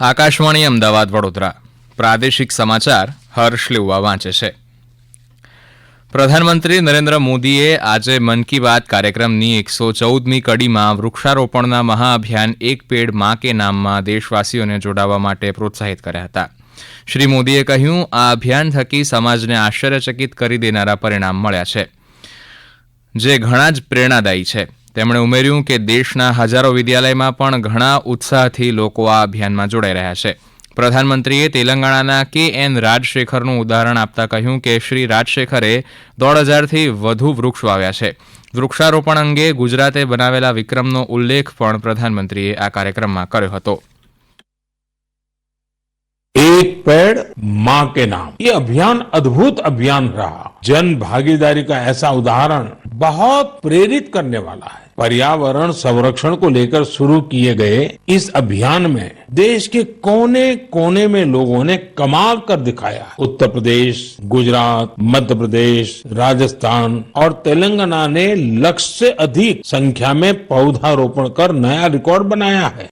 આકાશવાણી અમદાવાદ વડોદરા. પ્રાદેશિક સમાચાર હર્ષ લેવા વાંચે છે. પ્રધાનમંત્રી નરેન્દ્ર મોદીએ આજે મન કી બાત કાર્યક્રમની એકસો ચૌદમી કડીમાં વૃક્ષારોપણના મહાઅભિયાન એક પેડમાં કે નામમાં દેશવાસીઓને જોડાવા માટે પ્રોત્સાહિત કર્યા હતા. શ્રી મોદીએ કહ્યું, આ અભિયાન થકી સમાજને આશ્ચર્યચકિત કરી દેનારા પરિણામ મળ્યા છે, જે ઘણા જ પ્રેરણાદાયી છે. તેમણે ઉમેર્યું કે દેશના હજારો વિદ્યાલયમાં પણ ઘણા ઉત્સાહથી લોકો આ અભિયાનમાં જોડાઈ રહ્યા છે. પ્રધાનમંત્રીએ તેલંગાણાના કે એન રાજશેખરનું ઉદાહરણ આપતા કહ્યું કે શ્રી રાજશેખરે દોઢ હજારથી વધુ વૃક્ષ વાવ્યા છે. વૃક્ષારોપણ અંગે ગુજરાતે બનાવેલા વિક્રમનો ઉલ્લેખ પણ પ્રધાનમંત્રીએ આ કાર્યક્રમમાં કર્યો હતો. એક પેડમાં કે નામ. એ અભિયાન અદ્ભુત અભિયાન રહા जन भागीदारी का ऐसा उदाहरण बहुत प्रेरित करने वाला है। पर्यावरण संरक्षण को लेकर शुरू किए गए इस अभियान में देश के कोने कोने में लोगों ने कमाल कर दिखाया। उत्तर प्रदेश, गुजरात, मध्य प्रदेश, राजस्थान और तेलंगाना ने लक्ष्य से अधिक संख्या में पौधारोपण कर नया रिकॉर्ड बनाया है।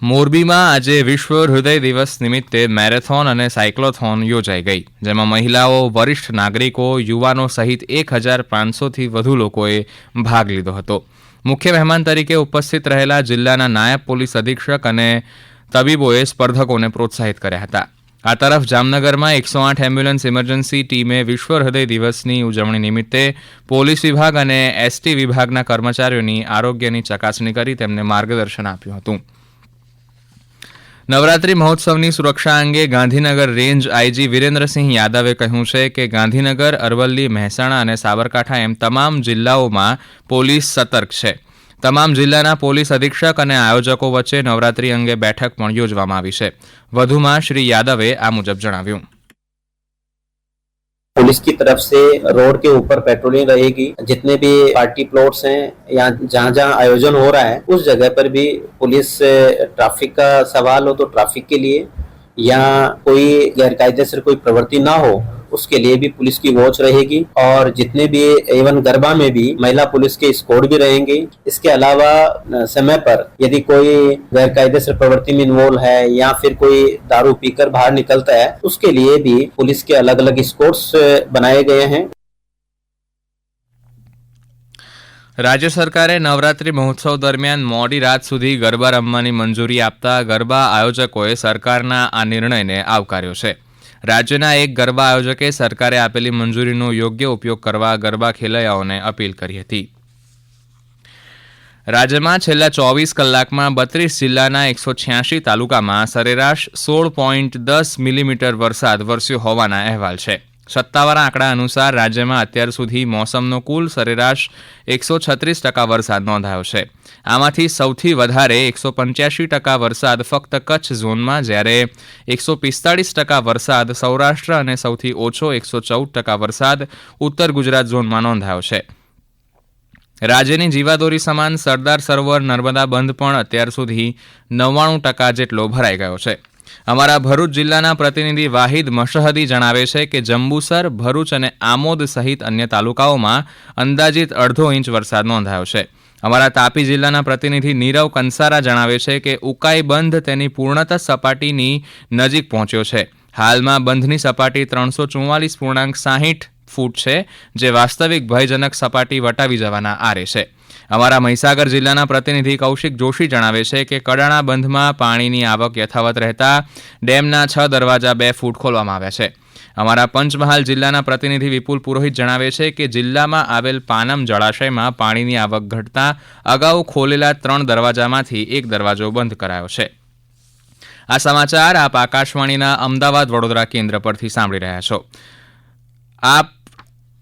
મોરબીમાં આજે વિશ્વ હૃદય દિવસ નિમિત્તે મેરેથોન અને સાયક્લોથોન યોજાઈ ગઈ, જેમાં મહિલાઓ, વરિષ્ઠ નાગરિકો, યુવાનો સહિત એક હજાર પાંચસોથી વધુ લોકોએ ભાગ લીધો હતો. મુખ્ય મહેમાન તરીકે ઉપસ્થિત રહેલા જિલ્લાના નાયબ પોલીસ અધિક્ષક અને તબીબોએ સ્પર્ધકોને પ્રોત્સાહિત કર્યા હતા. આ તરફ જામનગરમાં એકસો આઠ એમ્બ્યુલન્સ ઇમરજન્સી ટીમે વિશ્વ હૃદય દિવસની ઉજવણી નિમિત્તે પોલીસ વિભાગ અને એસટી વિભાગના કર્મચારીઓની આરોગ્યની ચકાસણી કરી તેમને માર્ગદર્શન આપ્યું હતું. નવરાત્રી મહોત્સવની સુરક્ષા અંગે ગાંધીનગર રેન્જ આઈજી વિરેન્દ્રસિંહ યાદવે કહ્યું છે કે ગાંધીનગર, અરવલ્લી, મહેસાણા અને સાબરકાંઠા એમ તમામ જિલ્લાઓમાં પોલીસ સતર્ક છે. તમામ જિલ્લાના પોલીસ અધિક્ષક અને આયોજકો વચ્ચે નવરાત્રી અંગે બેઠક પણ યોજવામાં આવી છે. વધુમાં શ્રી યાદવે આ મુજબ જણાવ્યું. पुलिस की तरफ़ से रोड के ऊपर पेट्रोलिंग रहेगी। जितने भी पार्टी प्लॉट्स हैं, या जहाँ जहाँ आयोजन हो रहा है, उस जगह पर भी पुलिस ट्रैफ़िक का सवाल हो तो ट्रैफ़िक के लिए, या कोई गैरकायदे से कोई प्रवृत्ति ना हो उसके लिए भी पुलिस की वॉच रहेगी और जितने भी एवं गरबा में भी महिला पुलिस के स्कोड भी रहेंगे इसके अलावा अ, समय पर यदि कोई गैरकायदे से प्रवृत्ति में इन्वॉल्व है या फिर कोई दारू पीकर बाहर निकलता है उसके लिए भी पुलिस के अलग अलग स्कोर्ट्स बनाए गए हैं રાજ્ય સરકારે નવરાત્રી મહોત્સવ દરમિયાન મોડી રાત સુધી ગરબા રમવાની મંજૂરી આપતા ગરબા આયોજકોએ સરકારના આ નિર્ણયને આવકાર્યો છે રાજ્યના એક ગરબા આયોજકે સરકારે આપેલી મંજૂરીનો યોગ્ય ઉપયોગ કરવા ગરબા ખેલૈયાઓને અપીલ કરી હતી. રાજ્યમાં છેલ્લા ચોવીસ કલાકમાં બત્રીસ જિલ્લાના એકસો છ્યાસી તાલુકામાં સરેરાશ સોળ પોઈન્ટ દસ મિલીમીટર વરસાદ વરસ્યો હોવાના અહેવાલ છે. સત્તાવાર આંકડા અનુસાર રાજ્યમાં અત્યાર સુધી મોસમનો કુલ સરેરાશ એકસો છત્રીસ ટકા વરસાદ નોંધાયો છે. આમાંથી સૌથી વધારે એકસો પંચ્યાસી ટકા વરસાદ ફક્ત કચ્છ ઝોનમાં, જ્યારે એકસો પિસ્તાળીસ ટકા વરસાદ સૌરાષ્ટ્ર અને સૌથી ઓછો એકસો ચૌદ ટકા વરસાદ ઉત્તર ગુજરાત ઝોનમાં નોંધાયો છે. રાજ્યની જીવાદોરી સમાન સરદાર સરોવર નર્મદા બંધ પણ અત્યાર સુધી નવ્વાણું ટકા જેટલો ભરાઈ ગયો છે. અમારા ભરૂચ જિલ્લાના પ્રતિનિધિ વાહિદ મશહદી જણાવે છે કે જંબુસર, ભરૂચ અને આમોદ સહિત અન્ય તાલુકાઓમાં અંદાજિત અડધો ઇંચ વરસાદ નોંધાયો છે. અમારા તાપી જિલ્લાના પ્રતિનિધિ નીરવ કંસારા જણાવે છે કે ઉકાઈ બંધ તેની પૂર્ણત સપાટીની નજીક પહોંચ્યો છે. હાલમાં બંધની સપાટી ત્રણસો ચુમ્માલીસ પૂર્ણાંક સાહીઠ ફૂટ છે, જે વાસ્તવિક ભયજનક સપાટી વટાવી જવાના આરે છે. અમારા મહીસાગર જિલ્લાના પ્રતિનિધિ કૌશિક જોશી જણાવે છે કે કડાણા બંધમાં પાણીની આવક યથાવત રહેતા ડેમના છ દરવાજા બે ફૂટ ખોલવામાં આવ્યા છે. અમારા પંચમહાલ જિલ્લાના પ્રતિનિધિ વિપુલ પુરોહિત જણાવે છે કે જિલ્લામાં આવેલ પાનમ જળાશયમાં પાણીની આવક ઘટતા અગાઉ ખોલેલા ત્રણ દરવાજામાંથી એક દરવાજો બંધ કરાયો છે. આ સમાચાર આપ આકાશવાણીના અમદાવાદ વડોદરા કેન્દ્ર પરથી સાંભળી રહ્યા છો. આપ